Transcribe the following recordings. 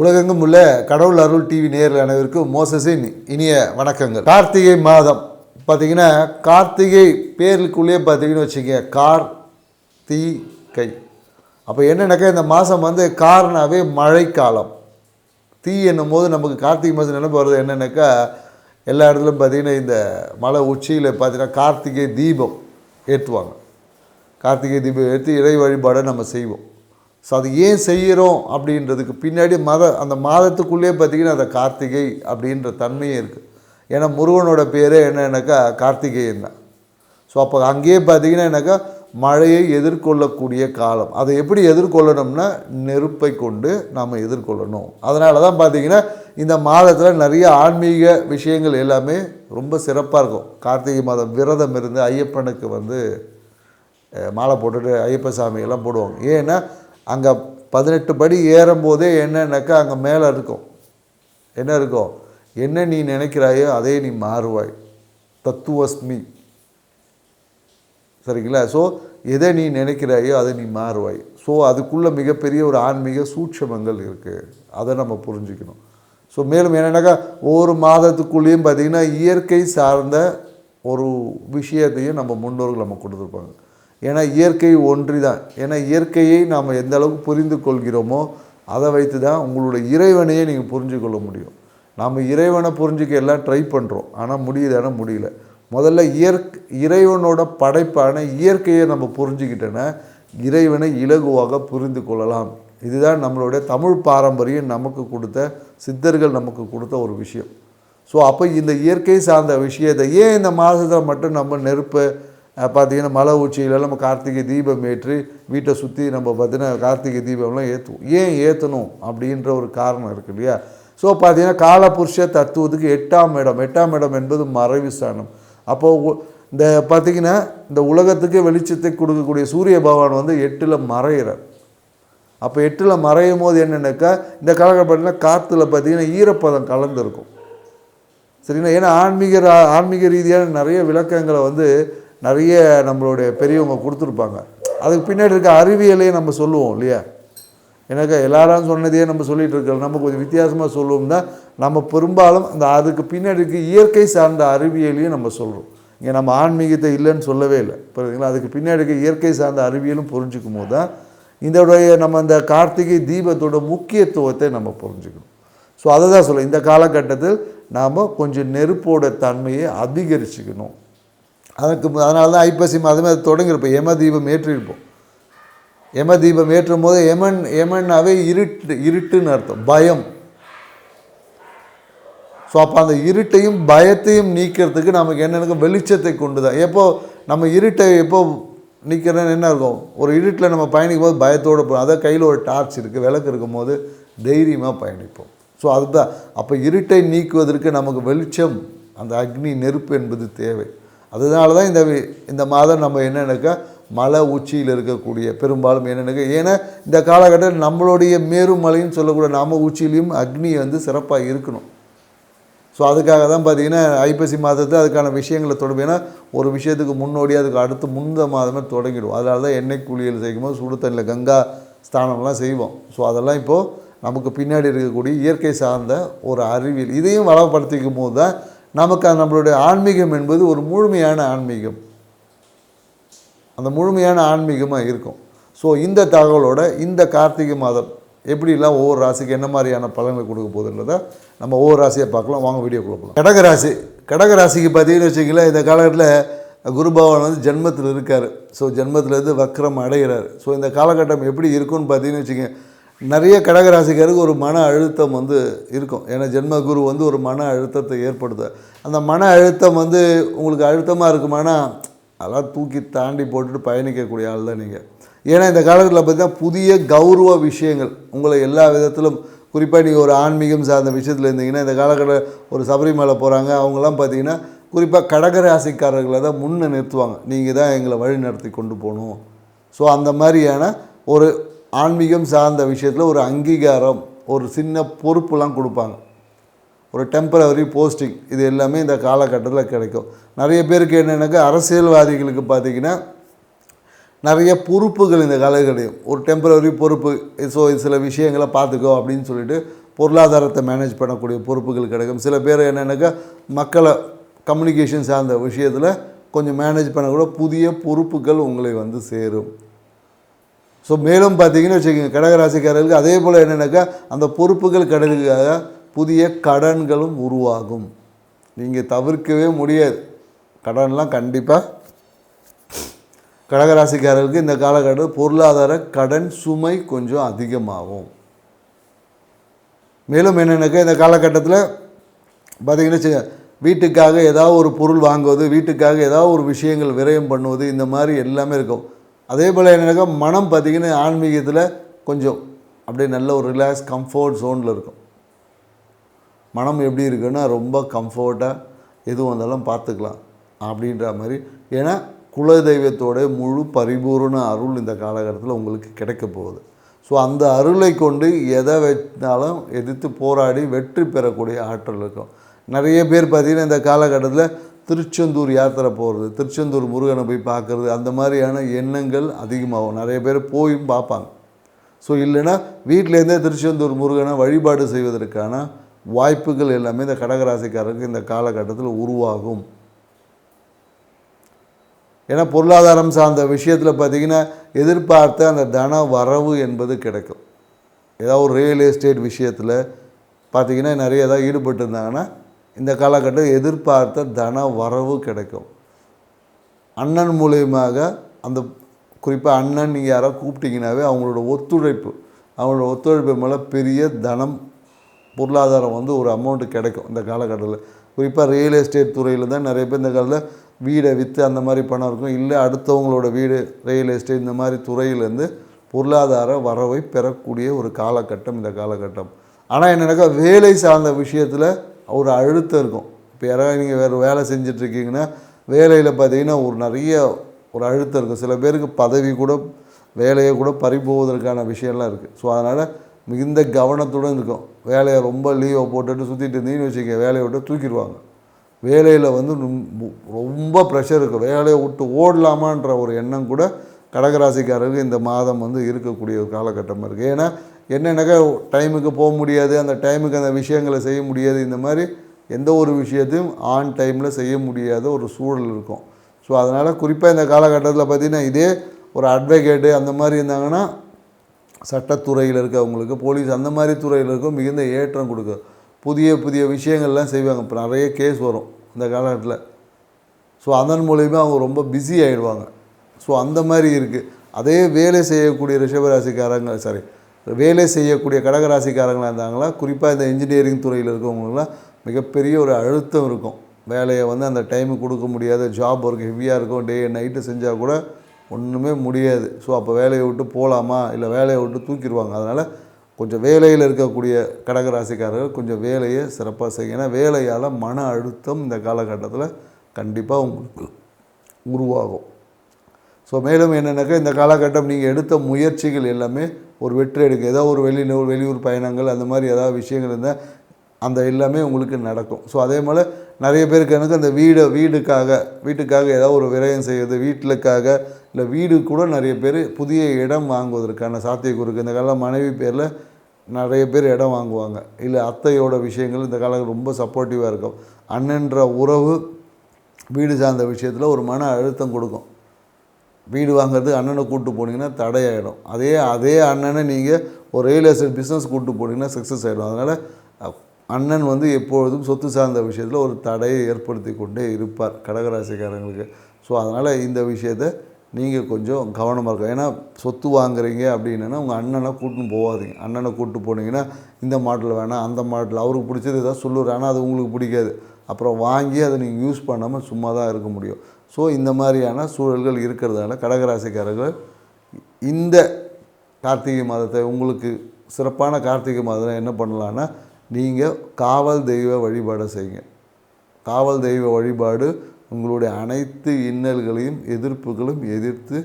உலகெங்கும் உள்ள கடவுள் அருள் டிவி நேரில் அனைவருக்கும் மோசஸின் இனிய வணக்கங்கள். கார்த்திகை மாதம். பார்த்தீங்கன்னா கார்த்திகை பேருக்குள்ளேயே பார்த்தீங்கன்னு வச்சுக்கோங்க கார் தீ கை அப்போ என்னென்னாக்கா இந்த மாதம் வந்து கார்னாவே மழைக்காலம். தீ என்னும் போது நமக்கு கார்த்திகை மாதம் நினைப்பு வருது என்னென்னாக்கா எல்லா இடத்துலையும் பார்த்தீங்கன்னா இந்த மலை உச்சியில் பார்த்தீங்கன்னா கார்த்திகை தீபம் ஏற்றுவாங்க. கார்த்திகை தீபம் ஏற்றி இறை வழிபாடை நம்ம செய்வோம். ஸோ அது ஏன் செய்கிறோம் அப்படின்றதுக்கு பின்னாடி மத அந்த மாதத்துக்குள்ளேயே பார்த்தீங்கன்னா அந்த கார்த்திகை அப்படின்ற தன்மையும் இருக்குது ஏன்னா முருகனோட பேரே என்னன்னாக்கா கார்த்திகேயன் தான். ஸோ அப்போ அங்கேயே பார்த்தீங்கன்னா என்னக்கா மழையை எதிர்கொள்ளக்கூடிய காலம். அதை எப்படி எதிர்கொள்ளணும்னா நெருப்பை கொண்டு நாம் எதிர்கொள்ளணும். அதனால தான் பார்த்தீங்கன்னா இந்த மாதத்தில் நிறைய ஆன்மீக விஷயங்கள் எல்லாமே ரொம்ப சிறப்பாக இருக்கும். கார்த்திகை மாதம் விரதம் இருந்து ஐயப்பனுக்கு வந்து மாலை போட்டுட்டு ஐயப்ப சாமியெல்லாம் போடுவாங்க. ஏன்னா அங்கே பதினெட்டு படி ஏறும்போதே என்னன்னாக்கா அங்கே மேலே இருக்கும். என்ன இருக்கும்? என்ன நீ நினைக்கிறாயோ அதே நீ மாறுவாய். தத்துவஸ்மி. சரிங்களா? ஸோ எதை நீ நினைக்கிறாயோ அதை நீ மாறுவாய். ஸோ அதுக்குள்ளே மிகப்பெரிய ஒரு ஆன்மீக சூட்சமங்கள் இருக்குது அதை நம்ம புரிஞ்சுக்கணும். ஸோ மேலும் என்னென்னாக்கா ஒவ்வொரு மாதத்துக்குள்ளேயும் பார்த்திங்கன்னா இயற்கை சார்ந்த ஒரு விஷயத்தையும் நம்ம முன்னோர்கள் நம்ம கொடுத்துருப்பாங்க. ஏன்னா இயற்கை ஒன்றி தான் ஏன்னா இயற்கையை நாம் எந்த அளவுக்கு புரிந்து கொள்கிறோமோ அதை வைத்து தான் உங்களுடைய இறைவனையே நீங்கள் புரிஞ்சு கொள்ள முடியும். நாம் இறைவனை புரிஞ்சுக்க எல்லாம் ட்ரை பண்ணுறோம் ஆனால் முடியுதானா முடியல. முதல்ல இயற்கை இறைவனோட படைப்பான இயற்கையை நம்ம புரிஞ்சுக்கிட்டோன்னா இறைவனை இலகுவாக புரிந்து கொள்ளலாம். இதுதான் நம்மளுடைய தமிழ் பாரம்பரியம் நமக்கு கொடுத்த சித்தர்கள் நமக்கு கொடுத்த ஒரு விஷயம். ஸோ அப்போ இந்த இயற்கை சார்ந்த விஷயத்தை ஏன் இந்த மாதத்தில் மட்டும் நம்ம நெருப்பை பார்த்தீங்கன்னா மலை உச்சியில நம்ம கார்த்திகை தீபம் ஏற்றி வீட்டை சுற்றி நம்ம பார்த்தீங்கன்னா கார்த்திகை தீபம்லாம் ஏற்றுவோம் ஏன் ஏற்றணும் அப்படின்ற ஒரு காரணம் இருக்கு இல்லையா? ஸோ பார்த்தீங்கன்னா காலபுருஷ தத்துவத்துக்கு எட்டாம் இடம். எட்டாம் இடம் என்பது மறைவு ஸ்தானம். அப்போது இந்த பார்த்திங்கன்னா இந்த உலகத்துக்கு வெளிச்சத்தை கொடுக்கக்கூடிய சூரிய பகவான் வந்து எட்டில் மறையிறார். அப்போ எட்டில் மறையும் போது என்னென்னாக்கா இந்த காலகட்டத்தில் காற்றுல பார்த்தீங்கன்னா ஈரப்பதம் கலந்துருக்கும். சரிங்களா? ஏன்னா ஆன்மீக ரா- ஆன்மீக ரீதியான நிறைய விளக்கங்களை வந்து நிறைய நம்மளுடைய பெரியவங்க கொடுத்துருப்பாங்க. அதுக்கு பின்னாடி இருக்க அறிவியலையும் நம்ம சொல்லுவோம் இல்லையா? எனக்கு எல்லாரும் சொன்னதையே நம்ம சொல்லிகிட்டு இருக்கோம். நம்ம கொஞ்சம் வித்தியாசமாக சொல்லுவோம்னா நம்ம பெரும்பாலும் அந்த அதுக்கு பின்னாடி இருக்க இயற்கை சார்ந்த அறிவியலையும் நம்ம சொல்கிறோம் இங்கே நம்ம ஆன்மீகத்தை இல்லைன்னு சொல்லவே இல்லை. புரியுதுங்களா? அதுக்கு பின்னாடி இருக்க இயற்கை சார்ந்த அறிவியலும் புரிஞ்சுக்கும் போது தான் இதோடைய நம்ம இந்த கார்த்திகை தீபத்தோட முக்கியத்துவத்தை நம்ம புரிஞ்சுக்கணும். ஸோ அதை தான் சொல்ல இந்த காலகட்டத்தில் நாம் கொஞ்சம் நெருப்போட தன்மையை அதிகரிச்சுக்கணும். அதுக்கு அதனால தான் ஐப்பசி மாதமே அது தொடங்கியிருப்போம். யம தீபம் ஏற்றிருப்போம். யம தீபம் ஏற்றும் போது யமன் யமன்னாவே இருட்டு இருட்டுன்னு அர்த்தம். பயம். ஸோ அப்போ அந்த இருட்டையும் பயத்தையும் நீக்கிறதுக்கு நமக்கு என்னென்ன வெளிச்சத்தை கொண்டு தான் எப்போ நம்ம இருட்டை எப்போ நிற்கிறேன்னு என்ன இருக்கும்? ஒரு இருட்டில் நம்ம பயணிக்கும் போது பயத்தோடு போகும் அதான் கையில் ஒரு டார்ச் இருக்குது விளக்கு இருக்கும் போது தைரியமாக பயணிப்போம். ஸோ அதுதான். அப்போ இருட்டை நீக்குவதற்கு நமக்கு வெளிச்சம் அந்த அக்னி நெருப்பு என்பது தேவை. அதனால தான் இந்த இந்த மாதம் நம்ம என்னென்னாக்கா மலை உச்சியில் இருக்கக்கூடிய பெரும்பாலும் என்னென்னக்கா ஏன்னா இந்த காலகட்டத்தில் நம்மளுடைய மேருமலைன்னு சொல்லக்கூடிய நாம உச்சியிலையும் அக்னி வந்து சிறப்பாக இருக்கணும். ஸோ அதுக்காக தான் பார்த்தீங்கன்னா ஐப்பசி மாதத்தில் அதுக்கான விஷயங்களை தொடங்கும் ஏன்னா ஒரு விஷயத்துக்கு முன்னோடி அதுக்கு அடுத்து முந்த மாதமே தொடங்கிடும். அதனால தான் எண்ணெய் குளியல் செய்யும்போது சுடு தண்ணியில் கங்கா ஸ்தானம்லாம் செய்வோம். ஸோ அதெல்லாம் இப்போது நமக்கு பின்னாடி இருக்கக்கூடிய இயற்கை சார்ந்த ஒரு அறிவியல் இதையும் வளப்படுத்திக்கும் போது தான் நமக்கு நம்மளுடைய ஆன்மீகம் என்பது ஒரு முழுமையான ஆன்மீகம். அந்த முழுமையான ஆன்மீகமாக இருக்கும். ஸோ இந்த தகவலோட இந்த கார்த்திகை மாதம் எப்படிலாம் ஒவ்வொரு ராசிக்கு என்ன மாதிரியான பலன்களை கொடுக்க போகுதுன்றதை நம்ம ஒவ்வொரு ராசியை பார்க்கலாம். வாங்க வீடியோக்குள்ள போகலாம். கடகராசி கடகராசிக்கு பார்த்தீங்கன்னு வச்சிங்களேன் இந்த காலகட்டத்தில் குரு பகவான் வந்து ஜென்மத்தில் இருக்கார். ஸோ ஜென்மத்திலேருந்து வக்ரம் அடைகிறார். ஸோ இந்த காலகட்டம் எப்படி இருக்கும்னு பார்த்தீங்கன்னு வச்சுக்கோங்க. நிறைய கடகராசிக்காருக்கு ஒரு மன அழுத்தம் வந்து இருக்கும். ஏன்னா ஜென்ம குரு வந்து ஒரு மன அழுத்தத்தை ஏற்படுத்த அந்த மன அழுத்தம் வந்து உங்களுக்கு அழுத்தமாக இருக்குமானா அதெல்லாம் தூக்கி தாண்டி போட்டுட்டு பயணிக்கக்கூடிய ஆள் தான் நீங்கள் ஏன்னா இந்த காலகட்டத்தில் பார்த்தீங்கன்னா புதிய கௌரவ விஷயங்கள் உங்களை எல்லா விதத்திலும் குறிப்பாக நீங்கள் ஒரு ஆன்மீகம் சார்ந்த விஷயத்தில் இருந்தீங்கன்னா இந்த காலகட்ட ஒரு சபரிமலை போகிறாங்க அவங்களாம் பார்த்தீங்கன்னா குறிப்பாக கடகராசிக்காரர்களை தான் முன்னே நிறுத்துவாங்க. நீங்கள் தான் எங்களை வழி நடத்தி கொண்டு போகணும். ஸோ அந்த மாதிரியான ஒரு ஆன்மீகம் சார்ந்த விஷயத்தில் ஒரு அங்கீகாரம் ஒரு சின்ன பொறுப்புலாம் கொடுப்பாங்க. ஒரு டெம்பரவரி போஸ்டிங் இது எல்லாமே இந்த காலகட்டத்தில் கிடைக்கும். நிறைய பேருக்கு என்னென்னாக்கா அரசியல்வாதிகளுக்கு பார்த்தீங்கன்னா நிறைய பொறுப்புகள் இந்த காலகட்டம் ஒரு டெம்பரரி பொறுப்பு ஸோ சில விஷயங்களை பார்த்துக்கோ அப்படின்னு சொல்லிட்டு பொருளாதாரத்தை மேனேஜ் பண்ணக்கூடிய பொறுப்புகள் கிடைக்கும். சில பேர் என்னென்னாக்கா மக்களை கம்யூனிகேஷன் சார்ந்த விஷயத்தில் கொஞ்சம் மேனேஜ் பண்ணக்கூட புதிய பொறுப்புகள் உங்களை வந்து சேரும். ஸோ மேலும் பார்த்தீங்கன்னு வச்சுக்கோங்க கடகராசிக்காரர்களுக்கு அதே போல் என்னென்னாக்கா அந்த பொறுப்புகள் கடனுக்காக புதிய கடன்களும் உருவாகும். நீங்கள் தவிர்க்கவே முடியாது. கடன்லாம் கண்டிப்பாக கடகராசிக்காரர்களுக்கு இந்த காலகட்டத்தில் பொருளாதார கடன் சுமை கொஞ்சம் அதிகமாகும். மேலும் என்னென்னாக்கா இந்த காலகட்டத்தில் பார்த்தீங்கன்னா வீட்டுக்காக ஏதாவது ஒரு பொருள் வாங்குவது வீட்டுக்காக ஏதாவது ஒரு விஷயங்கள் விரயம் பண்ணுவது இந்த மாதிரி எல்லாமே இருக்கும். அதே போல் என்னென்னாக்கா மனம் பார்த்தீங்கன்னா ஆன்மீகத்தில் கொஞ்சம் அப்படியே நல்ல ஒரு ரிலாக்ஸ் கம்ஃபர்ட் ஜோனில் இருக்கும். மனம் எப்படி இருக்குன்னா ரொம்ப கம்ஃபர்ட்டாக எதுவும் வந்தாலும் பார்த்துக்கலாம் அப்படின்ற மாதிரி. ஏன்னா குலதெய்வத்தோட முழு பரிபூரண அருள் இந்த காலகட்டத்தில் உங்களுக்கு கிடைக்க போகுது. ஸோ அந்த அருளை கொண்டு எதை வச்சாலும் எதிர்த்து போராடி வெற்றி பெறக்கூடிய ஆற்றல் இருக்கும். நிறைய பேர் பார்த்திங்கன்னா இந்த காலகட்டத்தில் திருச்செந்தூர் யாத்திரை போகிறது திருச்செந்தூர் முருகனை போய் பார்க்குறது அந்த மாதிரியான எண்ணங்கள் அதிகமாகும். நிறைய பேர் போயும் பார்ப்பாங்க. ஸோ இல்லைன்னா வீட்டிலேருந்தே திருச்செந்தூர் முருகனை வழிபாடு செய்வதற்கான வாய்ப்புகள் எல்லாமே இந்த கடகராசிக்காரருக்கு இந்த காலகட்டத்தில் உருவாகும். ஏன்னா பொருளாதாரம் சார்ந்த விஷயத்தில் பார்த்தீங்கன்னா எதிர்பார்த்த அந்த தன வரவு என்பது கிடைக்கும். ஏதாவது ஒரு ரியல் எஸ்டேட் விஷயத்தில் பார்த்தீங்கன்னா நிறைய ஏதாவது ஈடுபட்டு இருந்தாங்கன்னா இந்த காலகட்டம் எதிர்பார்த்த தன வரவு கிடைக்கும். அண்ணன் மூலியமாக அந்த குறிப்பாக அண்ணன் நீங்கள் யாராவது கூப்பிட்டிங்கனாவே அவங்களோட ஒத்துழைப்பு அவங்களோட ஒத்துழைப்பு மேலே பெரிய தனம் பொருளாதாரம் வந்து ஒரு அமௌண்ட்டு கிடைக்கும் இந்த காலகட்டத்தில். குறிப்பாக ரியல் எஸ்டேட் துறையில் தான் நிறைய பேர் இந்த காலத்தில் வீடை விற்று அந்த மாதிரி பணம் இருக்கும். இல்லை அடுத்தவங்களோட வீடு ரியல் எஸ்டேட் இந்த மாதிரி துறையிலேருந்து பொருளாதார வரவை பெறக்கூடிய ஒரு காலகட்டம் இந்த காலகட்டம். ஆனால் என்னென்னாக்கா வேலை சார்ந்த விஷயத்தில் ஒரு அழுத்தம் இருக்கும். இப்போ யாராவது நீங்கள் வேறு வேலை செஞ்சிட்ருக்கீங்கன்னா வேலையில் பார்த்தீங்கன்னா ஒரு நிறைய ஒரு அழுத்தம் இருக்கும். சில பேருக்கு பதவி கூட வேலையை கூட பறிபோவதற்கான விஷயம்லாம் இருக்குது ஸோ அதனால் மிகுந்த கவனத்துடன் இருக்கும். வேலையை ரொம்ப லீவை போட்டுட்டு சுற்றிட்டு இருந்தீங்கன்னு வச்சுக்க வேலையை விட்டு தூக்கிடுவாங்க. வேலையில் வந்து ரொம்ப- ரொம்ப ப்ரெஷர் இருக்கும். வேலையை விட்டு ஓடலாமான்ற ஒரு எண்ணம் கூட கடகராசிக்காரருக்கு இந்த மாதம் வந்து இருக்கக்கூடிய ஒரு காலகட்டமாக இருக்குது ஏன்னா என்னென்னாக்கா டைமுக்கு போக முடியாது அந்த டைமுக்கு அந்த விஷயங்களை செய்ய முடியாது இந்த மாதிரி எந்த ஒரு விஷயத்தையும் ஆன் டைமில் செய்ய முடியாத ஒரு சூழல் இருக்கும். ஸோ அதனால் குறிப்பாக இந்த காலகட்டத்தில் பார்த்திங்கன்னா இதே ஒரு அட்வொகேட்டு அந்த மாதிரி இருந்தாங்கன்னா சட்டத்துறையில் இருக்கவங்களுக்கு போலீஸ் அந்த மாதிரி துறையில் இருக்க மிகுந்த ஏற்றம் கொடுக்கும் புதிய புதிய விஷயங்கள்லாம் செய்வாங்க. இப்போ நிறைய கேஸ் வரும் இந்த காலகட்டத்தில். ஸோ அதன் மூலிமா அவங்க ரொம்ப பிஸி ஆகிடுவாங்க ஸோ அந்த மாதிரி இருக்குது அதே வேலை செய்யக்கூடிய ரிஷபராசிக்காரங்க சாரி வேலை செய்யக்கூடிய கடகராசிக்காரங்களாக இருந்தாங்களா குறிப்பாக இந்த இன்ஜினியரிங் துறையில் இருக்கவங்களுக்குலாம் மிகப்பெரிய ஒரு அழுத்தம் இருக்கும். வேலையை வந்து அந்த டைமுக்கு கொடுக்க முடியாத ஜாப் ஒர்க் ஹெவியாக இருக்கும் டே நைட்டு செஞ்சால் கூட ஒன்றுமே முடியாது. ஸோ அப்போ வேலையை விட்டு போகலாமா இல்லை வேலையை விட்டு தூக்கிடுவாங்க? அதனால் கொஞ்சம் வேலையில் இருக்கக்கூடிய கடகராசிக்காரர்கள் கொஞ்சம் வேலையை சிறப்பாக செய்யும் ஏன்னா வேலையால் மன அழுத்தம் இந்த காலகட்டத்தில் கண்டிப்பாக உங்களுக்கு உருவாகும். ஸோ மேலும் என்னென்னாக்கா இந்த காலகட்டம் நீங்கள் எடுத்த முயற்சிகள் எல்லாமே ஒரு வெற்றி எடுக்கும். ஏதோ ஒரு வெளியூர் வெளியூர் பயணங்கள் அந்த மாதிரி ஏதாவது விஷயங்கள் இருந்தால் அந்த எல்லாமே உங்களுக்கு நடக்கும். ஸோ அதே போல் நிறைய பேருக்கு எனக்கு அந்த வீடு வீடுக்காக வீட்டுக்காக ஏதாவது ஒரு விரயம் செய்கிறது வீட்டிலுக்காக இல்லை வீடு கூட நிறைய பேர் புதிய இடம் வாங்குவதற்கான சாத்தியக்கூறு இந்த காலம் மனைவி பேரில் நிறைய பேர் இடம் வாங்குவாங்க. இல்லை அத்தையோட விஷயங்கள் இந்த காலம் ரொம்ப சப்போர்ட்டிவாக இருக்கும். அண்ணன்ற உறவு வீடு சார்ந்த விஷயத்தில் ஒரு மன அழுத்தம் கொடுக்கும். வீடு வாங்குறது அண்ணனை கூப்பிட்டு போனீங்கன்னா தடையாயிடும். அதே அதே அண்ணனை நீங்கள் ஒரு ரியல் எஸ்டேட் பிஸ்னஸ் கூப்பிட்டு போனீங்கன்னா சக்ஸஸ் ஆகிடும் அதனால் அண்ணன் வந்து எப்பொழுதும் சொத்து சார்ந்த விஷயத்தில் ஒரு தடையை ஏற்படுத்தி கொண்டே இருப்பார் கடகராசிக்காரங்களுக்கு. ஸோ அதனால் இந்த விஷயத்தை நீங்கள் கொஞ்சம் கவனமாக இருக்கும் ஏன்னா சொத்து வாங்குறீங்க அப்படின்னா உங்கள் அண்ணனை கூட்டின்னு போகாதீங்க. அண்ணனை கூப்பிட்டு போனீங்கன்னா இந்த மாடல் வேணாம் அந்த மாடல். அவருக்கு பிடிச்சது ஏதாவது சொல்லுவார். ஆனால் அது உங்களுக்கு பிடிக்காது. அப்புறம் வாங்கி அதை நீங்கள் யூஸ் பண்ணாமல் சும்மா தான் இருக்க முடியும். ஸோ இந்த மாதிரியான சூழல்கள் இருக்கிறதால கடகராசிக்காரர்கள் இந்த கார்த்திகை மாதத்தை உங்களுக்கு சிறப்பான கார்த்திகை மாதம் என்ன பண்ணலான்னா நீங்கள் காவல் தெய்வ வழிபாடை செய்யுங்க. காவல் தெய்வ வழிபாடு உங்களுடைய அனைத்து இன்னல்களையும் எதிர்ப்புகளும் எதிர்த்து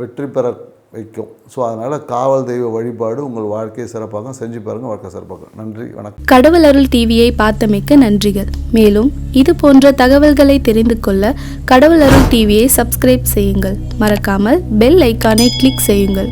வெற்றி பெற வைக்கும். ஸோ அதனால் காவல் தெய்வ வழிபாடு உங்கள் வாழ்க்கையை சிறப்பாக செஞ்சு பாருங்கள் வாழ்க்கை சிறப்பாக நன்றி வணக்கம். கடவுள் அருள் டிவியை பார்த்தமைக்க நன்றிகள். மேலும் இது போன்ற தகவல்களை தெரிந்து கொள்ள கடவுள் அருள் டிவியை சப்ஸ்கிரைப் செய்யுங்கள். மறக்காமல் பெல் ஐக்கானை கிளிக் செய்யுங்கள்.